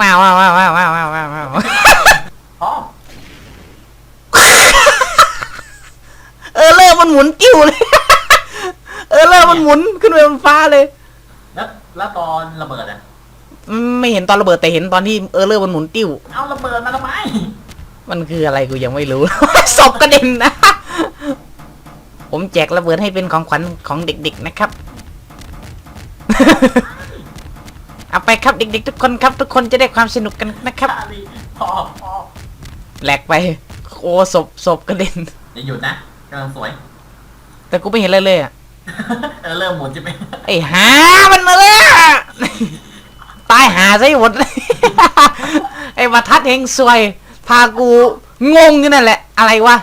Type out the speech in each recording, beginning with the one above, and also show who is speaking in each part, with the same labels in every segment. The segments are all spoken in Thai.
Speaker 1: ว้าวว้าวว้าวว้าวว้าวว้าวว้าวว้าว
Speaker 2: อ๋อ
Speaker 1: เออเลอร์มันหมุนติ้วเลย เออเลอร์มันหมุนขึ้นไปบนฟ้าเลย
Speaker 2: แล้วแล้วตอนระเบิดอะ
Speaker 1: อืมไม่เห็นตอนระเบิดแต่เห็นตอนที่เออเลอร์มันหมุนติ้ว
Speaker 2: เอาระเบิดมาทำไม
Speaker 1: มันคืออะไรกูยังไม่รู้ ศพกระเด็นนะ ผมแจกระเบิดให้เป็นของขวัญของเด็กๆนะครับ เอาไปครับเด็กๆทุกคนครับ ทุกคนจะได้ความสนุกกันนะครับ
Speaker 2: ชาลีพอพอ
Speaker 1: แหลกไปโอ้ศพศพกระเด็น
Speaker 2: อย่าหยุดนะกำลังสวย
Speaker 1: แต่กูไม่เห็นอะไรเลยอะ
Speaker 2: เออเริ่มหมุนใช่ไหม
Speaker 1: ไอ้หามันมาเลยอะตายหาซะหมด ไอ้มาทัดเฮงซวย พากูงงอยู่นั่นแหละ อะไรวะ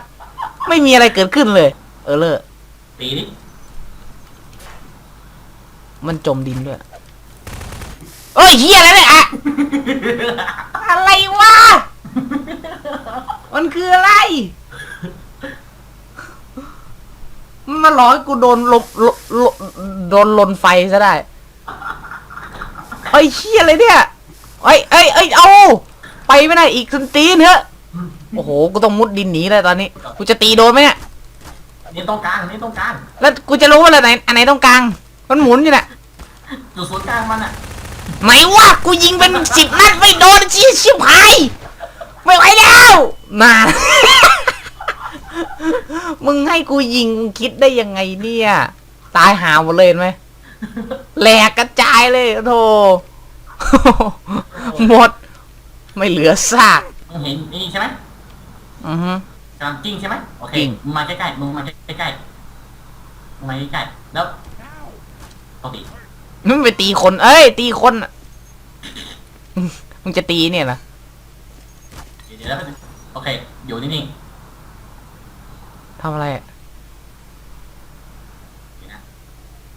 Speaker 1: ไม่มีอะไรเกิดขึ้นเลย เออเลอ
Speaker 2: ตีดิ
Speaker 1: มันจมดินด้วย เอ้ยเฮียอะไรเนี่ยอะอะไรวะ มันคืออะไร มันมาหลอกให้กูโดนลบลลโดนลนไฟซะได้ไอ้ยเฮียอะไรเนี่ยไอ้ไอ้ไอ้ยเอา ไปไม่ได้อีกสันตีนเถอะโอ้โห กูต้องมุดดินหนีเลยตอนนี้ กูจะตีโดนไหมเนี่ย
Speaker 2: นี่ตรงกลางนี่ตรงกลาง
Speaker 1: แล้วกูจะรู้ว่าอะไรไหน อันไหนตรงกลาง มันหมุนอยู่เนี่ย
Speaker 2: จุดศูนย์กลางมันอะ
Speaker 1: ไหนวะกูยิงเป็นสิบนัดไม่โดนชี้ชิบหายไม่ไหวแล้วมามึงให้กูยิงมึงคิดได้ยังไงเนี่ย ตายหาหมดเลยเห็นไหมแหลกกระจายเลยโธ่หมด ไม่เหลือซาก
Speaker 2: มึงเห็นนี่ใช่ไหม
Speaker 1: อือฮึ
Speaker 2: กำลังกิ้งใช่ไหมโอเค
Speaker 1: กิ้ง
Speaker 2: มึงมาใกล้ๆมึงมาใกล้ๆมึงมาใกล้ๆแล้วปกติ
Speaker 1: มึงไปตีคน เอ้ย ตีคนอะมึงจะตีเนี่ยนะ
Speaker 2: เดี๋ยวแล้วโอเค อยู่นิ่ง
Speaker 1: ทำอะไรอะ
Speaker 2: ๆนะ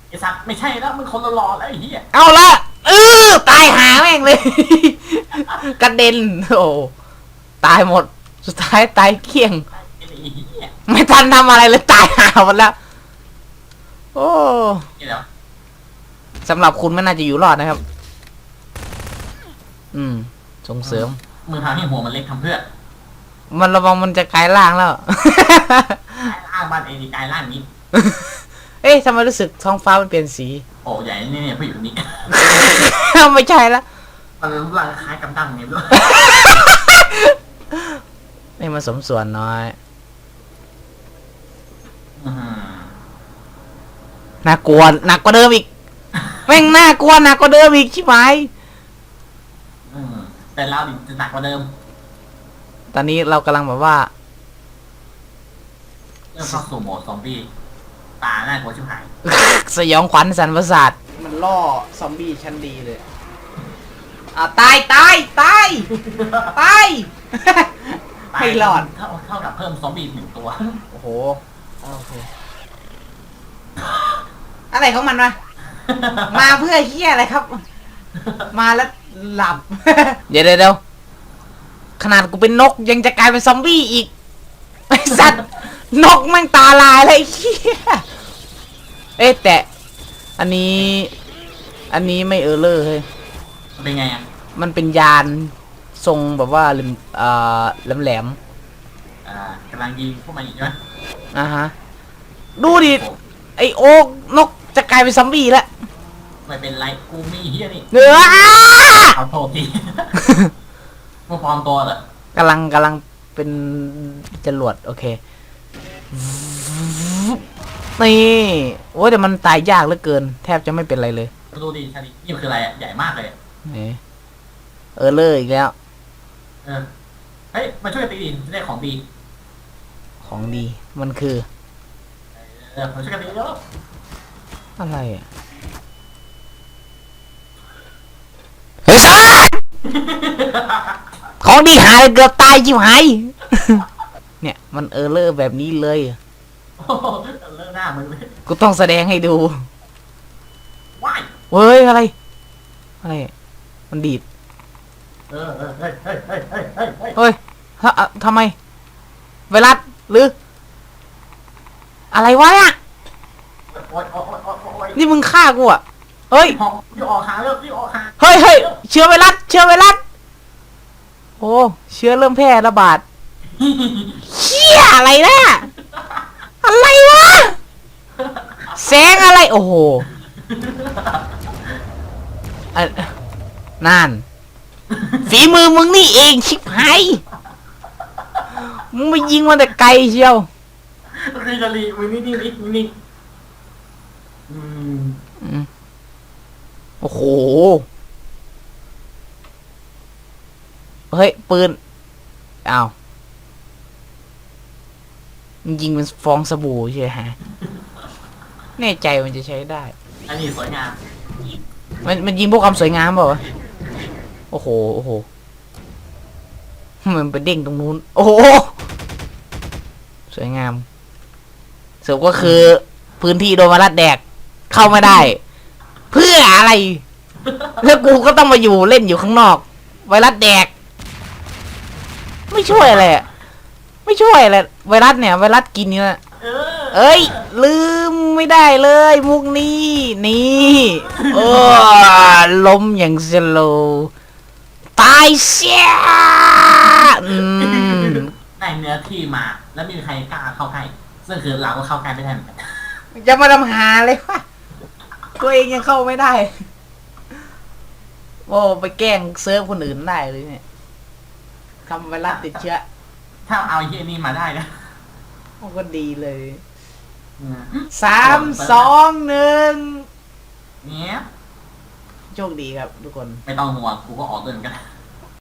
Speaker 2: ไอ้สัตว์ไม่ใช่แล้วมึงคนละหล่อแล้วไอ้เหี้ย
Speaker 1: เอาละเออตายหาแม่งเลย กระเด็น โอ้ตายหมด สุดท้ายตายเกลี้ยง
Speaker 2: ไอ้เหี้ย
Speaker 1: ไม่ทันทำอะไรเลยตายหาหมดแล้ว โอ้
Speaker 2: นี่เดี๋ยว
Speaker 1: สำหรับคุณไม่น่าจะอยู่รอดนะครับ อืม ส่งเสริม
Speaker 2: มึงทำให้หัวมันเล็กทำเพื่อ
Speaker 1: มันระวังมันจะกลายร่างแล้ว
Speaker 2: กลายร่างบ้านเองดีกลายร่างนี้
Speaker 1: เอ๊ะทำไมรู้สึกท้องฟ้ามันเปลี่ยนสี
Speaker 2: โอ้ใหญ่นี่เนี่ยผู้หญิงคนนี้
Speaker 1: ไม่ใช่ละ
Speaker 2: มันรูปร่างคล้ายกำดังไงด้วย
Speaker 1: ให้มาสมส่วนน้อย
Speaker 2: อื้อหือ
Speaker 1: น่ากลัวหนักกว่าเดิมอีก แม่งน่ากลัวหนักกว่าเดิมอีกชิบหาย
Speaker 2: อืมแต่เราดิจะหนักกว่าเดิม
Speaker 1: ตอนนี้เรากำลังแบบว่า
Speaker 2: เริ่มเข้าสู่โหมดซอมบี้ตาหน้ากลัวชิบหาย
Speaker 1: สยองขวัญสันประสาทมันล่อซอมบี้ชั้นดีเลย อ่าตายตายตาย ตายไม่รอด
Speaker 2: เท่าเท่ากับเพิ่มซอมบี้หนึ่งตัว
Speaker 1: โอ้โห โอเค อะไรของมันวะ มาเพื่อเฮียอะไรครับ มาแล้วหลับเดี๋ยวเดี๋ยวเดี๋ยวขนาดกูเป็นนกยังจะกลายเป็นซอมบี้อีกไอสัตว์นกแมันตาลายเลยไอ้เฮียเอ๊ะแต่ อันนี้ อันนี้ไม่เออเลอร์เฮ้ย
Speaker 2: เป็นไงอะ
Speaker 1: มันเป็นยานทรงแบบว่าแหลมอ่าแหลมแหลม
Speaker 2: อ่ากำลังยิงพวกมันอีกใช่ไหม
Speaker 1: ๆอะฮะ ดูดิ ไอโอ๊กนก จะกลายเป็นซอมบี้แล้ว
Speaker 2: ไม่เป็นไรกูมีเฮียนี่
Speaker 1: เนื้อ
Speaker 2: เอาโทษทีมึงปลอมตัวเหรอกำ
Speaker 1: ลังกำลังเป็นจรวดโอเคนี่โอ้ยแต่มันตายยากเหลือเกิน แทบจะไม่เป็นไรเลย
Speaker 2: ดูดิชาลีนี่มันคืออะไรอะใหญ่มากเลยอะ
Speaker 1: นี่เออเลอร์อีกแล้ว
Speaker 2: เออเฮ้ยมาช่วยตีดิจะได้ของดี
Speaker 1: ของดีมันคือ
Speaker 2: เออมาช่วยกันตีแล้ว
Speaker 1: อะไรอะ เฮ้ยซ่าของดีหายเกือบตายจิ๋วหาย เนี่ยมันเออเลอร์แบบนี้เลย
Speaker 2: โอ้โหเลิกหน้ามึงเลย
Speaker 1: กูต้องแสดงให้ดู
Speaker 2: ว้าย
Speaker 1: เฮ้ยอะไร อะไร มันดีด
Speaker 2: เออเออเฮ้ยเฮ้ยเฮ้ยเฮ้ยเฮ้ยเฮ้ย
Speaker 1: เฮ้ยฮะอะทำไม ไวรัสหรือ อะไรวะเนี่ย
Speaker 2: โอ๊ยโอ๊ยโอ๊ยโอ๊ยโอ๊ย
Speaker 1: นี่มึงฆ่ากูอะเฮ้ย
Speaker 2: รีบออกรีบออกหาเร็วรีบออกหา
Speaker 1: เฮ้ยเฮ้ยเชื้อไวรัส เชื้อไวรัส โอ้ เชื้อเริ่มแพร่ระบาดเฮียอะไรนะอะไรวะ แสงอะไร โอ้โหอะนั่น ฝีมือมึงนี่เองชิบหาย มึงไปยิงมันแต่ไกลเชียว
Speaker 2: รีกะลีมึงนี่นี่นี่นี่ อืม
Speaker 1: อืมโอ้โห เฮ้ย ปืน อ้าวมันยิงเป็นฟองสบู่ใช่ไหมฮะ แน่ใจมันจะใช้ได้
Speaker 2: อันนี้สวยงาม
Speaker 1: มันมันยิงพวกความสวยงามเปล่าวะโอ้โห โอ้โห มันไปเด้งตรงนู้น โอ้โห สวยงามสรุปก็คือ พื้นที่โดนมารัดแดก เข้าไม่ได้ เพื่ออะไร แล้วกูก็ต้องมาอยู่เล่นอยู่ข้างนอก ไวรัสแดก ไม่ช่วยอะไรอะไม่ช่วยอะไรไวรัสเนี่ย ไวรัสกินเนื้อ
Speaker 2: เออ
Speaker 1: เอ้ย ลืมไม่ได้เลย มุกนี้นี่เออล้มอย่างสโลว์ตายเสียอืม
Speaker 2: ได้เนื้อที่มา แล้วไมมีใครกล้าเข้าใกล้ซึ่งคือเราก็เข้าใกล้ไม่ได้เหมือนกัน
Speaker 1: จะมาทำหาเลยวะ ตัวเองยังเข้าไม่ได้ โอ้ไปแกล้งเซิร์ฟคนอื่นได้เลยเนี่ยทำไวรัสติดเชื้อ
Speaker 2: ถ้าเอาไอ้เฮียนี่มาได้นะ
Speaker 1: โอ้ก็ดีเลย
Speaker 2: อืม
Speaker 1: สามสองหนึ่ง
Speaker 2: เนี้ย
Speaker 1: โชคดีครับทุกคน
Speaker 2: ไม่ต้องห่วงกูก็ออกเดินกัน